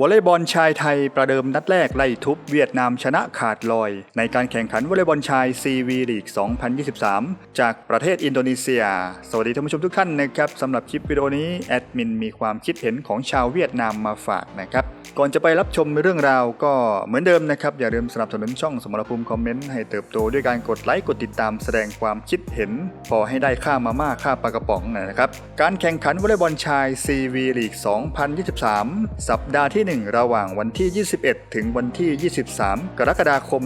วอลเลย์บอลชายไทยประเดิมนัดแรกไล่ทุบเวียดนามชนะขาดลอย ในการแข่งขันวอลเลย์บอลชาย CV ลีก 2023 จากประเทศอินโดนีเซีย สวัสดีท่านผู้ชมทุกท่านนะครับสำหรับคลิปวิดีโอนี้แอดมินมีความคิดเห็นของชาวเวียดนามมาฝากนะครับก่อนจะไปรับชมเรื่องราวก็เหมือนเดิมนะครับ อย่าลืมสนับสนุนช่องสมรภูมิคอมเมนต์ให้เติบโตด้วยการกดไลค์กดติดตามแสดงความคิดเห็น พอให้ได้ค่ามาม่าค่าปลากระป๋องนะครับการแข่งขันวอลเลย์บอลชาย CV ลีก 2023 สัปดาห์ที่1 ระหว่างวันที่ 21 ถึงวันที่ 23 กรกฎาคม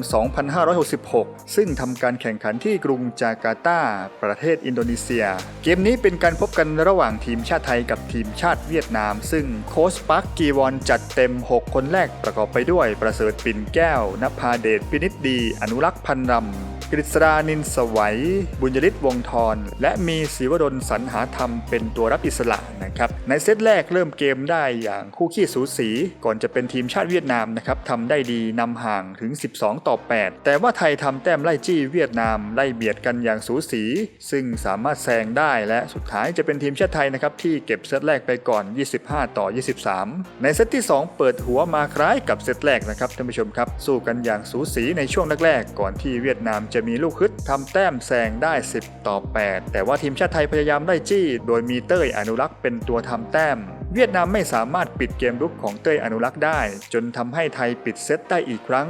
2566 ซึ่งทำการแข่งขันที่กรุงจาการ์ตา ประเทศอินโดนีเซีย เกมนี้เป็นการพบกันระหว่างทีมชาติไทยกับทีมชาติเวียดนาม ซึ่งโค้ชปักกีวอนจัดเต็ม 6 คนแรกประกอบไปด้วยประเสริฐปิ่นแก้ว นภาเดชพินิจดี อนุรักษ์พันรำ กฤษดานินสวัย บุญยริศวงทร และมีศิวดลสรรหาธรรมเป็นตัวรับอิสระนะครับ ในเซตแรกเริ่มเกมได้อย่างคู่ขี้สูสี ก่อนจะเป็นทีมชาติเวียดนามนะครับทำได้ดีนำห่างถึง 12 ต่อ 8 แต่ว่าไทยทำแต้มไล่จี้เวียดนามไล่เบียดกันอย่างสูสี ซึ่งสามารถแซงได้และสุดท้ายจะเป็นทีมชาติไทยนะครับที่เก็บเซตแรกไปก่อน 25 ต่อ 23 ในเซตที่ 2 เปิดหัวมาคล้ายกับเซตแรกนะครับท่านผู้ชมครับสู้กันอย่างสูสีในช่วงแรกๆก่อนที่เวียดนามจะจะมีลูกฮึดทำแต้มแซงได้ 10 ต่อ 8 แต่ว่าทีมชาติไทยพยายามได้จี้ โดยมีเต้ยอนุรักษ์เป็นตัวทำแต้ม เวียดนามไม่สามารถปิดเกมรุกของเต้ยอนุรักษ์ได้ จนทำให้ไทยปิดเซตได้อีกครั้ง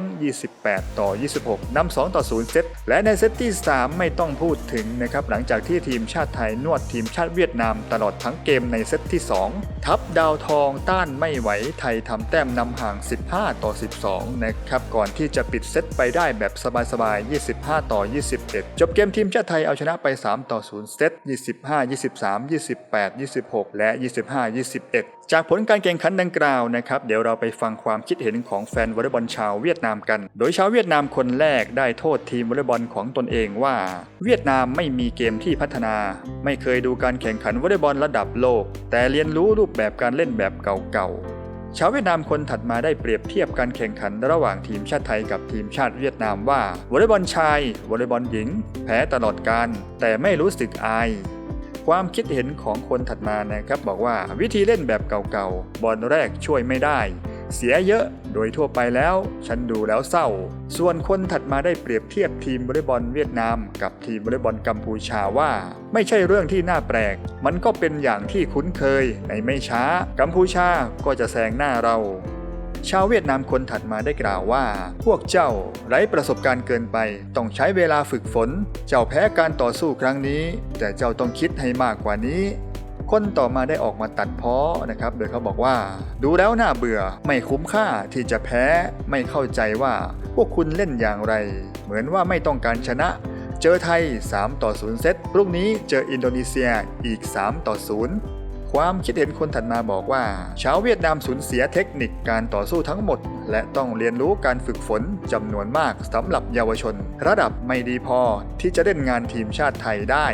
28 ต่อ 26นำ2ต่อ 0 เซต และในเซตที่ 3 ไม่ต้องพูดถึงนะครับ หลังจากที่ทีมชาติไทยนวดทีมชาติเวียดนามตลอดทั้งเกมในเซตที่ 2 ทับดาวทองต้านไม่ไหวไทยทำแต้มนำห่าง 15 ต่อ 12 นะครับ ก่อนที่จะปิดเซตไปได้แบบสบายๆ 25 ต่อ 21 จบเกมทีมชาติไทยเอาชนะไป 3 ต่อ 0 เซต 25 23 28 26 และ 25 21จากผลการแข่งขันดังกล่าวนะครับ เดี๋ยวเราไปฟังความคิดเห็นของแฟนวอลเลย์บอลชาวเวียดนามกัน โดยชาวเวียดนามคนแรกได้โทษทีมวอลเลย์บอลของตนเองว่า เวียดนามไม่มีเกมที่พัฒนา ไม่เคยดูการแข่งขันวอลเลย์บอลระดับโลก แต่เรียนรู้รูปแบบการเล่นแบบเก่าๆชาวเวียดนามคนถัดมาได้เปรียบเทียบการแข่งขันระหว่างทีมชาติไทยกับทีมชาติเวียดนามว่าวอลเลย์บอลชายวอลเลย์บอลหญิง แพ้ตลอดการแต่ไม่รู้สึกอาย ความคิดเห็นของคนถัดมานะครับ บอกว่าวิธีเล่นแบบเก่าๆ บอลแรกช่วยไม่ได้ เสียเยอะโดยทั่วไปแล้ว ฉันดูแล้วเศร้า ส่วนคนถัดมาได้เปรียบเทียบทีมวอลเลย์บอลเวียดนาม กับทีมวอลเลย์บอลกัมพูชาว่า ไม่ใช่เรื่องที่น่าแปลก มันก็เป็นอย่างที่คุ้นเคยในไม่ช้า กัมพูชาก็จะแซงหน้าเรา ชาวเวียดนามคนถัดมาได้กล่าวว่า พวกเจ้าไร้ประสบการณ์เกินไป ต้องใช้เวลาฝึกฝน เจ้าแพ้การต่อสู้ครั้งนี้ แต่เจ้าต้องคิดให้มากกว่านี้ คนต่อมาได้ออกมาตัดพ้อนะครับ โดยเขาบอกว่า ดูแล้วน่าเบื่อ ไม่คุ้มค่าที่จะแพ้ ไม่เข้าใจว่าพวกคุณเล่นอย่างไร เหมือนว่าไม่ต้องการชนะเจอไทย 3 ต่อ 0 เซต พรุ่งนี้เจออินโดนีเซียอีก 3 ต่อ 0 ความคิดเห็นคนถัดมาบอกว่า ชาวเวียดนามสูญเสียเทคนิคการต่อสู้ทั้งหมด และต้องเรียนรู้การฝึกฝนจำนวนมากสำหรับเยาวชน ระดับไม่ดีพอที่จะเล่นงานทีมชาติไทยได้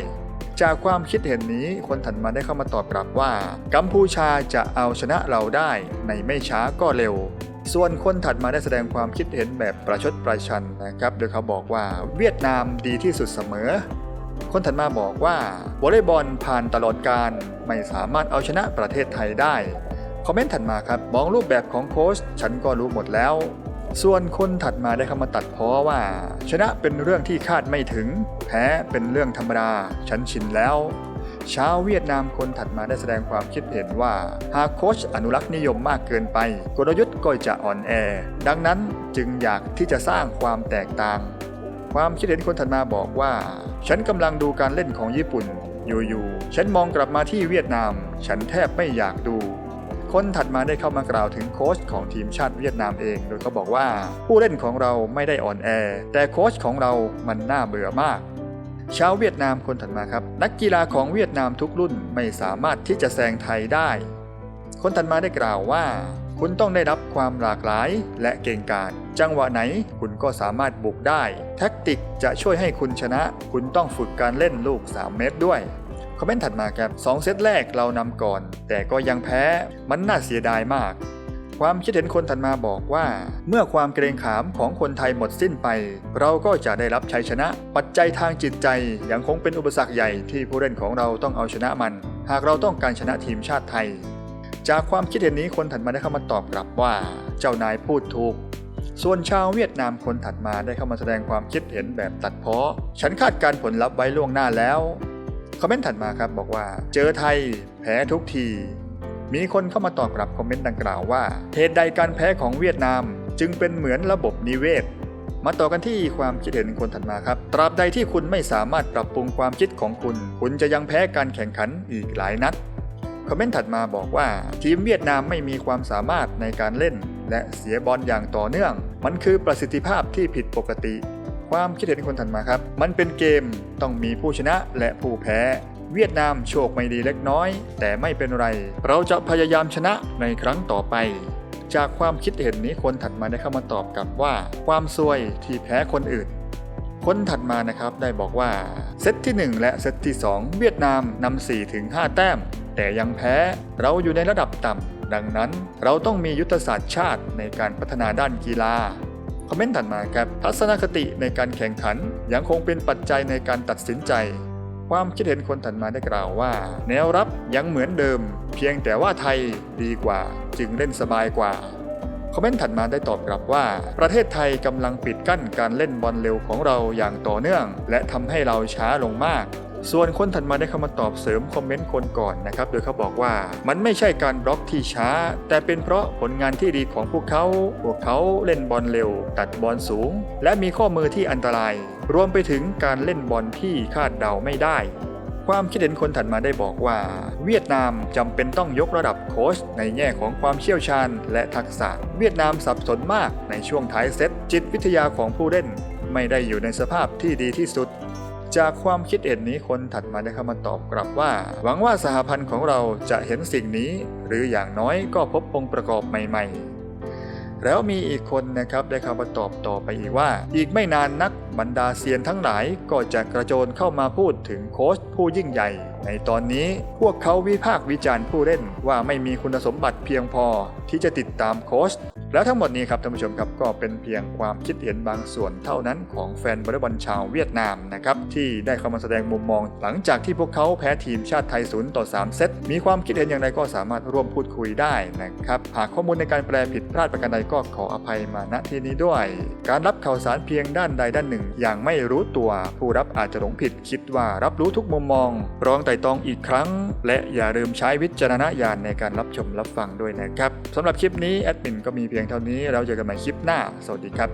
จากความคิดเห็นนี้คนถัดมาได้เข้ามาตอบกลับว่า กัมพูชาจะเอาชนะเราได้ในไม่ช้าก็เร็ว ส่วนคนถัดมาได้แสดงความคิดเห็นแบบประชดประชันนะครับ โดยเขาบอกว่าเวียดนามดีที่สุดเสมอ คนถัดมาบอกว่าวอลเลย์บอลผ่านตลอดการไม่สามารถเอาชนะประเทศไทยได้ คอมเมนต์ถัดมาครับ มองรูปแบบของโค้ชฉันก็รู้หมดแล้ว ส่วนคนถัดมาได้เข้ามาตัดพ้อว่า ชนะเป็นเรื่องที่คาดไม่ถึง แพ้เป็นเรื่องธรรมดา ฉันชินแล้วชาวเวียดนามคนถัดมาได้แสดงความคิดเห็นว่า หากโค้ชอนุรักษ์นิยมมากเกินไป กลยุทธ์ก็จะอ่อนแอ ดังนั้นจึงอยากที่จะสร้างความแตกต่าง ความคิดเห็นคนถัดมาบอกว่า ฉันกำลังดูการเล่นของญี่ปุ่น อยู่ๆ ฉันมองกลับมาที่เวียดนาม ฉันแทบไม่อยากดู คนถัดมาได้เข้ามากล่าวถึงโค้ชของทีมชาติเวียดนามเอง โดยเขาบอกว่า ผู้เล่นของเราไม่ได้อ่อนแอ แต่โค้ชของเรามันน่าเบื่อมากชาวเวียดนามคนถัดมาครับ นักกีฬาของเวียดนามทุกรุ่นไม่สามารถที่จะแซงไทยได้ คนถัดมาได้กล่าวว่า คุณต้องได้รับความหลากหลายและเก่งกาจจังหวะไหนคุณก็สามารถบุกได้ แท็กติกจะช่วยให้คุณชนะ คุณต้องฝึกการเล่นลูก 3 เมตรด้วยคอมเมนต์ถัดมาครับ2เซตแรกเรานำก่อน แต่ก็ยังแพ้มันน่าเสียดายมากความคิดเห็นคนถัดมาบอกว่า เมื่อความเกรงขามของคนไทยหมดสิ้นไป เราก็จะได้รับชัยชนะ ปัจจัยทางจิตใจยังคงเป็นอุปสรรคใหญ่ที่ผู้เล่นของเราต้องเอาชนะมัน หากเราต้องการชนะทีมชาติไทย จากความคิดเห็นนี้คนถัดมาได้เข้ามาตอบกลับว่าเจ้านายพูดถูก ส่วนชาวเวียดนามคนถัดมาได้เข้ามาแสดงความคิดเห็นแบบตัดเพ้อฉันคาดการผลลัพธ์ไว้ล่วงหน้าแล้วคอมเมนต์ถัดมาครับบอกว่า เจอไทย แพ้ทุกที มีคนเข้ามาตอบกลับคอมเมนต์ดังกล่าวว่าเหตุใดการแพ้ของเวียดนาม จึงเป็นเหมือนระบบนิเวศมาต่อกันที่ความคิดเห็นคนถัดมาครับ ตราบใดที่คุณไม่สามารถปรับปรุงความคิดของคุณ คุณจะยังแพ้การแข่งขันอีกหลายนัด คอมเมนต์ถัดมาบอกว่าทีมเวียดนามไม่มีความสามารถในการเล่น และเสียบอลอย่างต่อเนื่อง มันคือประสิทธิภาพที่ผิดปกติ ความคิดเห็นคนถัดมาครับ มันเป็นเกมต้องมีผู้ชนะและผู้แพ้ เวียดนามโชคไม่ดีเล็กน้อย แต่ไม่เป็นไร เราจะพยายามชนะในครั้งต่อไปจากความคิดเห็นนี้คนถัดมาได้เข้ามาตอบกลับว่า ความซวยที่แพ้คนอื่น คนถัดมานะครับได้บอกว่า เซตที่ 1 และเซตที่ 2 เวียดนามนำ4ถึง5แต้ม แต่ยังแพ้เราอยู่ในระดับต่ำดังนั้นเราต้องมียุทธศาสตร์ชาติในการพัฒนาด้านกีฬาคอมเมนต์ถัดมาครับ ทัศนคติในการแข่งขันยังคงเป็นปัจจัยในการตัดสินใจ ความคิดเห็นคนถัดมาได้กล่าวว่า แนวรับยังเหมือนเดิม เพียงแต่ว่าไทยดีกว่า จึงเล่นสบายกว่าคอมเมนต์ถัดมาได้ตอบกลับว่า ประเทศไทยกำลังปิดกั้นการเล่นบอลเร็วของเราอย่างต่อเนื่อง และทำให้เราช้าลงมาก ส่วนคนถัดมาได้เข้ามาตอบเสริมคอมเมนต์คนก่อนนะครับ โดยเขาบอกว่ามันไม่ใช่การบล็อกที่ช้า แต่เป็นเพราะผลงานที่ดีของพวกเขา พวกเขาเล่นบอลเร็ว ตัดบอลสูง และมีข้อมือที่อันตราย รวมไปถึงการเล่นบอลที่คาดเดาไม่ได้ความคิดเห็นคนถัดมาได้บอกว่า เวียดนามจำเป็นต้องยกระดับโค้ชในแง่ของความเชี่ยวชาญและทักษะ เวียดนามสับสนมากในช่วงท้ายเซตจิตวิทยาของผู้เล่น ไม่ได้อยู่ในสภาพที่ดีที่สุด จากความคิดเห็นนี้คนถัดมาได้เข้ามาตอบกลับว่า หวังว่าสหพันธ์ของเราจะเห็นสิ่งนี้ หรืออย่างน้อยก็พบองค์ประกอบใหม่ ๆ แล้วมีอีกคนนะครับได้เข้ามาตอบต่อไปอีกว่า อีกไม่นานนักบรรดาเซียนทั้งหลายก็จะกระโจนเข้ามาพูดถึงโค้ชผู้ยิ่งใหญ่ ในตอนนี้พวกเขาวิพากษ์วิจารณ์ผู้เล่นว่าไม่มีคุณสมบัติเพียงพอที่จะติดตามโค้ชและทั้งหมดนี้ครับท่านผู้ชมครับก็เป็นเพียงความคิดเห็นบางส่วนเท่านั้นของแฟนบอลบอลชาวเวียดนามนะครับที่ได้เข้ามาแสดงมุมมอง หลังจากที่พวกเขาแพ้ทีมชาติไทย0ต่อ3เซตมีความคิดเห็นอย่างไรก็สามารถร่วมพูดคุยได้นะครับหากข้อมูลในการแปลผิดพลาดประการใดก็ขออภัยมาณที่นี้ด้วย การรับข่าวสารเพียงด้านใดด้านหนึ่งอย่างไม่รู้ตัว ผู้รับอาจจะหลงผิดคิดว่ารับรู้ทุกมุมมองรองไต่ตองอีกครั้ง และอย่าลืมใช้วิจารณญาณในการรับชมรับฟังด้วยนะครับสำหรับคลิปนี้แอดมินก็มีเพียงเท่านี้เราเจอกันใหม่คลิปหน้า สวัสดีครับ